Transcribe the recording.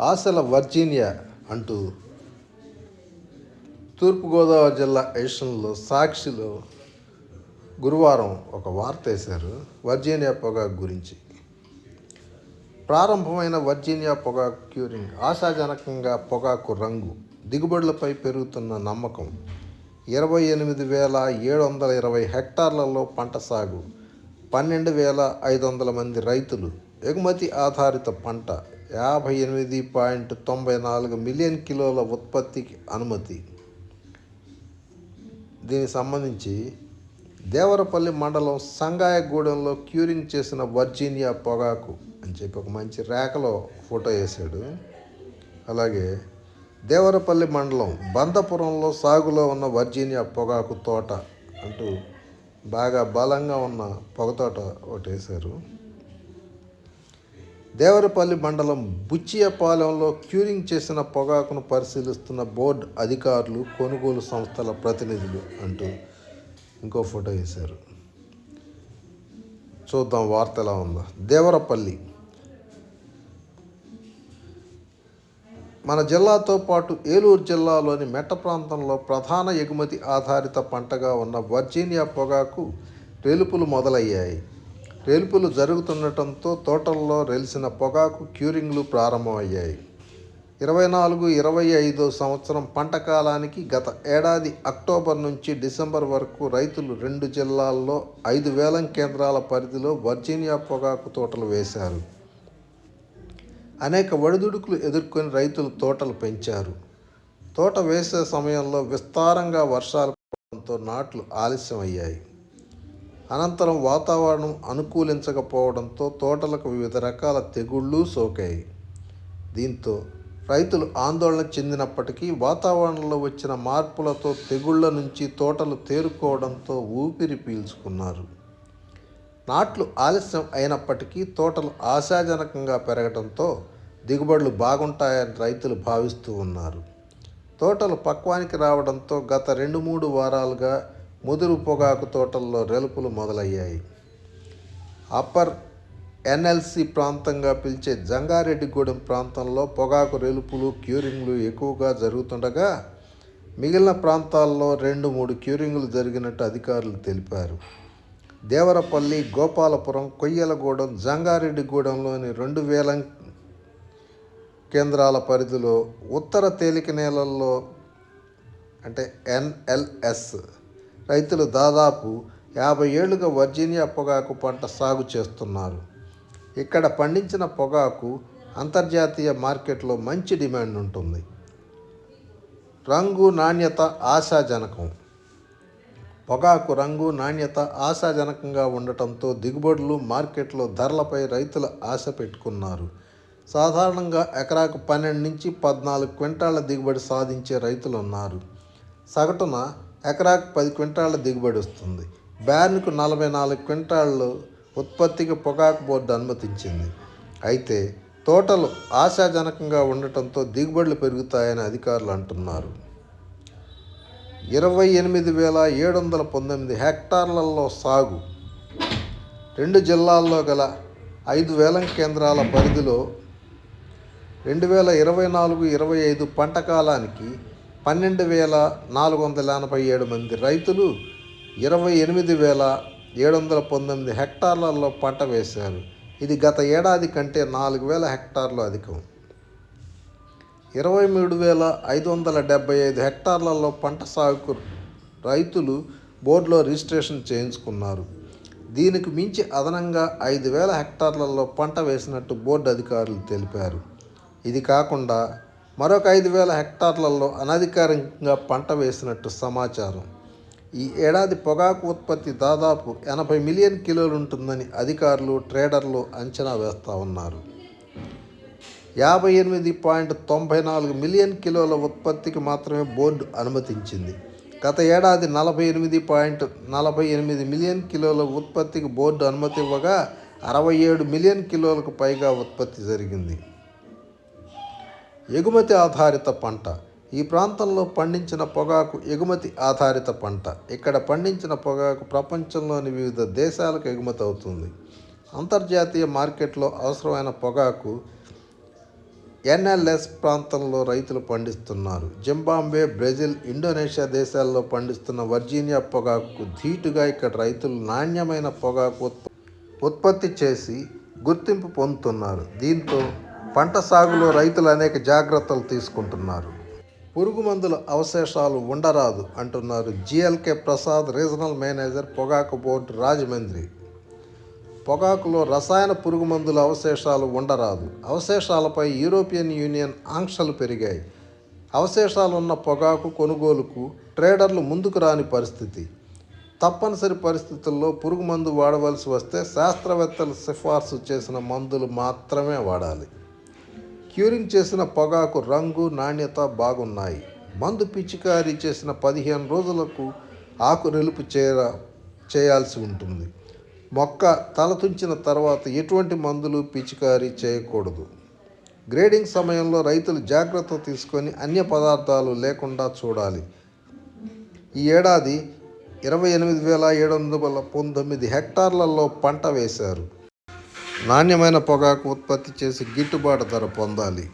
ఆశల వర్జీనియా అంటూ తూర్పుగోదావరి జిల్లా ఎడిషన్లో సాక్షిలో గురువారం ఒక వార్త వేశారు. వర్జీనియా పొగాకు గురించి. ప్రారంభమైన వర్జీనియా పొగాకు క్యూరింగ్ ఆశాజనకంగా పొగాకు రంగు. దిగుబడులపై పెరుగుతున్న నమ్మకం. ఇరవై ఎనిమిది వేల ఏడు వందల ఇరవై హెక్టార్లలో పంట సాగు. పన్నెండు వేల ఐదు వందల మంది రైతులు. ఎగుమతి ఆధారిత పంట యాభై ఎనిమిది పాయింట్ తొంభై నాలుగు మిలియన్ కిలోల ఉత్పత్తికి అనుమతి. దీనికి సంబంధించి దేవరపల్లి మండలం సంగాయగూడెంలో క్యూరింగ్ చేసిన వర్జీనియా పొగాకు అని చెప్పి ఒక మంచి రేఖలో ఫోటో వేశాడు. అలాగే దేవరపల్లి మండలం బందపురంలో సాగులో ఉన్న వర్జీనియా పొగాకు తోట అంటూ బాగా బలంగా ఉన్న పొగతోట ఒకటి వేశారు. దేవరపల్లి మండలం బుచ్చియపాలెంలో క్యూరింగ్ చేసిన పొగాకును పరిశీలిస్తున్న బోర్డు అధికారులు కొనుగోలు సంస్థల ప్రతినిధులు అంటూ ఇంకో ఫోటో వేశారు. చూద్దాం వార్త ఎలా ఉందా. దేవరపల్లి. మన జిల్లాతో పాటు ఏలూరు జిల్లాలోని మెట్ట ప్రాంతంలో ప్రధాన ఎగుమతి ఆధారిత పంటగా ఉన్న వర్జీనియా పొగాకు రేలుపులు మొదలయ్యాయి. రేలుపులు జరుగుతుండటంతో తోటల్లో రెలిసిన పొగాకు క్యూరింగ్లు ప్రారంభమయ్యాయి. ఇరవై నాలుగు ఇరవై ఐదో సంవత్సరం పంట కాలానికి గత ఏడాది అక్టోబర్ నుంచి డిసెంబర్ వరకు రైతులు రెండు జిల్లాల్లో ఐదు వేలం కేంద్రాల పరిధిలో వర్జీనియా పొగాకు తోటలు వేశారు. అనేక ఒడిదుడుకులు ఎదుర్కొని రైతులు తోటలు పెంచారు. తోట వేసే సమయంలో విస్తారంగా వర్షాలు పడడంతో నాట్లు ఆలస్యమయ్యాయి. అనంతరం వాతావరణం అనుకూలించకపోవడంతో తోటలకు వివిధ రకాల తెగుళ్ళు సోకాయి. దీంతో రైతులు ఆందోళన చెందినప్పటికీ వాతావరణంలో వచ్చిన మార్పులతో తెగుళ్ళ నుంచి తోటలు తేరుకోవడంతో ఊపిరి పీల్చుకున్నారు. నాట్లు ఆలస్యం అయినప్పటికీ తోటలు ఆశాజనకంగా పెరగడంతో దిగుబడులు బాగుంటాయని రైతులు భావిస్తూ ఉన్నారు. తోటలు పక్వానికి రావడంతో గత రెండు మూడు వారాలుగా ముదురు పొగాకు తోటల్లో రెలుపులు మొదలయ్యాయి. అప్పర్ ఎన్ఎల్సి ప్రాంతంగా పిలిచే జంగారెడ్డిగూడెం ప్రాంతంలో పొగాకు రెలుపులు క్యూరింగ్లు ఎక్కువగా జరుగుతుండగా మిగిలిన ప్రాంతాల్లో రెండు మూడు క్యూరింగ్లు జరిగినట్టు అధికారులు తెలిపారు. దేవరపల్లి గోపాలపురం కొయ్యలగూడెం జంగారెడ్డిగూడెంలోని రెండు వేల కేంద్రాల పరిధిలో ఉత్తర తేలిక నేలల్లో అంటే ఎన్ఎల్ఎస్ రైతులు దాదాపు యాభై ఏళ్ళుగా వర్జీనియా పొగాకు పంట సాగు చేస్తున్నారు. ఇక్కడ పండించిన పొగాకు అంతర్జాతీయ మార్కెట్లో మంచి డిమాండ్ ఉంటుంది. రంగు నాణ్యత ఆశాజనకం. పొగాకు రంగు నాణ్యత ఆశాజనకంగా ఉండటంతో దిగుబడులు మార్కెట్లో ధరలపై రైతులు ఆశ పెట్టుకున్నారు. సాధారణంగా ఎకరాకు పన్నెండు నుంచి పద్నాలుగు క్వింటాళ్ళ దిగుబడి సాధించే రైతులు ఉన్నారు. సగటున ఎకరాకు పది క్వింటాళ్ళ దిగుబడి వస్తుంది. బ్యాన్కు నలభై నాలుగు క్వింటాళ్ళు ఉత్పత్తికి పొగాకు బోర్డు అనుమతించింది. అయితే తోటలు ఆశాజనకంగా ఉండటంతో దిగుబడులు పెరుగుతాయని అధికారులు అంటున్నారు. ఇరవై ఎనిమిది వేల ఏడు వందల పంతొమ్మిది హెక్టార్లలో సాగు. రెండు జిల్లాల్లో గల ఐదు వేలం కేంద్రాల పరిధిలో రెండు వేల ఇరవై నాలుగు ఇరవై ఐదు పంట కాలానికి పన్నెండు వేల నాలుగు వందల ఎనభై ఏడు మంది రైతులు ఇరవై ఎనిమిది వేల ఏడు వందల పంతొమ్మిది హెక్టార్లలో పంట వేశారు. ఇది గత ఏడాది కంటే నాలుగు వేల హెక్టార్లు అధికం. ఇరవై మూడు వేల ఐదు వందల డెబ్బై ఐదు హెక్టార్లలో పంట సాగుకు రైతులు బోర్డులో రిజిస్ట్రేషన్ చేయించుకున్నారు. దీనికి మించి అదనంగా ఐదు వేల హెక్టార్లలో పంట వేసినట్టు బోర్డు అధికారులు తెలిపారు. ఇది కాకుండా మరొక ఐదు వేల హెక్టార్లలో అనధికారికంగా పంట వేసినట్టు సమాచారం. ఈ ఏడాది పొగాకు ఉత్పత్తి దాదాపు ఎనభై మిలియన్ కిలోలు ఉంటుందని అధికారులు ట్రేడర్లు అంచనా వేస్తూ ఉన్నారు. యాభై ఎనిమిది పాయింట్ తొంభై నాలుగు మిలియన్ కిలోల ఉత్పత్తికి మాత్రమే బోర్డు అనుమతించింది. గత ఏడాది నలభై ఎనిమిది పాయింట్ నలభై ఎనిమిది మిలియన్ కిలోల ఉత్పత్తికి బోర్డు అనుమతి ఇవ్వగా అరవై ఏడు మిలియన్ కిలోలకు పైగా ఉత్పత్తి జరిగింది. ఎగుమతి ఆధారిత పంట. ఈ ప్రాంతంలో పండించిన పొగాకు ఎగుమతి ఆధారిత పంట. ఇక్కడ పండించిన పొగాకు ప్రపంచంలోని వివిధ దేశాలకు ఎగుమతి అవుతుంది. అంతర్జాతీయ మార్కెట్లో అవసరమైన పొగాకు ఎన్ఎల్ఎస్ ప్రాంతంలో రైతులు పండిస్తున్నారు. జింబాబ్వే బ్రెజిల్ ఇండోనేషియా దేశాల్లో పండిస్తున్న వర్జీనియా పొగాకు ధీటుగా ఇక్కడ రైతులు నాణ్యమైన పొగాకు ఉత్పత్తి చేసి గుర్తింపు పొందుతున్నారు. దీంతో పంట సాగులో రైతులు అనేక జాగ్రత్తలు తీసుకుంటున్నారు. పురుగు మందుల అవశేషాలు ఉండరాదు అంటున్నారు జిఎల్కే ప్రసాద్ రీజనల్ మేనేజర్ పొగాకు బోర్డు రాజమండ్రి. పొగాకులో రసాయన పురుగు మందుల అవశేషాలు ఉండరాదు. అవశేషాలపై యూరోపియన్ యూనియన్ ఆంక్షలు పెరిగాయి. అవశేషాలున్న పొగాకు కొనుగోలుకు ట్రేడర్లు ముందుకు రాని పరిస్థితి. తప్పనిసరి పరిస్థితుల్లో పురుగు మందు వాడవలసి వస్తే శాస్త్రవేత్తలు సిఫార్సు చేసిన మందులు మాత్రమే వాడాలి. క్యూరింగ్ చేసిన పొగాకు రంగు నాణ్యత బాగున్నాయి. మందు పిచికారీ చేసిన పదిహేను రోజులకు ఆకు నిలుపు చేర చేయాల్సి ఉంటుంది. మొక్క తలతుంచిన తర్వాత ఎటువంటి మందులు పిచికారీ చేయకూడదు. గ్రేడింగ్ సమయంలో రైతులు జాగ్రత్త తీసుకొని అన్య పదార్థాలు లేకుండా చూడాలి. ఈ ఏడాది ఇరవై ఎనిమిది వేల ఏడు వందల పంతొమ్మిది హెక్టార్లలో పంట వేశారు. నాణ్యమైన పొగాకు ఉత్పత్తి చేసి గిట్టుబాటు ధర పొందాలి.